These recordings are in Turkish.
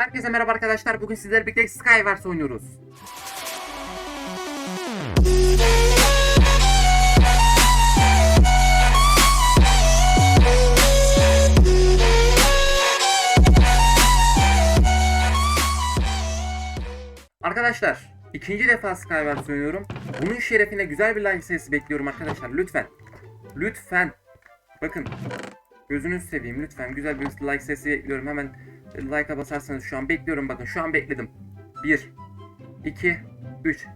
Herkese merhaba arkadaşlar. Bugün sizlerle birlikte Skywars oynuyoruz. Arkadaşlar ikinci defa Skywars oynuyorum. Bunun şerefine güzel bir like sayısı bekliyorum arkadaşlar. Lütfen. Lütfen. Bakın. Gözünüzü seveyim lütfen. Güzel bir like sayısı bekliyorum. Hemen like'a basarsanız şu an bekliyorum. Bakın şu an bekledim. 1 2 3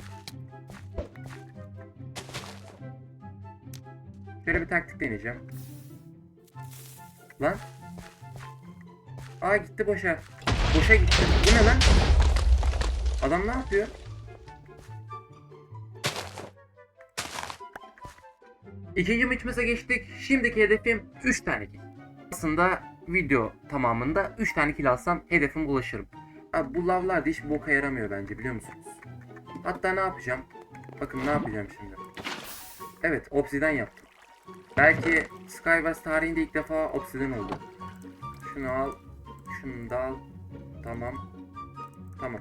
Şöyle bir taktik deneyeceğim. Lan. Aa gitti boşa. Boşa gitti. Bu ne lan? Adam ne yapıyor? İkinci maçımıza geçtik. Şimdiki hedefim 3 tane kill. Aslında video tamamında 3 tane kill alsam hedefime ulaşırım. Abi bu lavlar da hiç boka yaramıyor bence biliyor musunuz? Hatta ne yapacağım? Bakın ne yapacağım şimdi. Evet obsiden yaptım. Belki Skywars tarihinde ilk defa obsiden oldu. Şunu al. Şunu da al. Tamam. Tamam.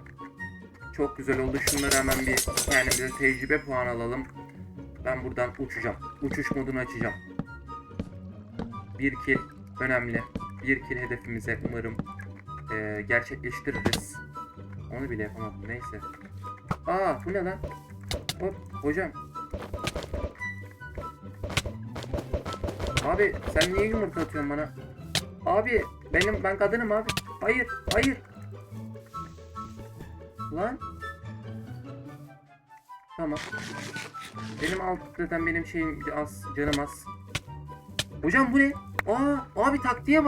Çok güzel oldu. Şunları hemen bir kendimize tecrübe puan alalım. Ben buradan uçacağım. Uçuş modunu açacağım. Bir kill önemli. Bir kill hedefimize umarım eee, gerçekleştiririz. Onu bile yapamadım. Neyse. Aa bu ne lan? Hop hocam. Abi sen niye yumurta atıyorsun bana? Abi benim ben kadınım abi. Hayır hayır. Lan. Tamam. Benim alt zaten benim şeyim az canım az. Hocam bu ne? Aa abi taktiğe bak.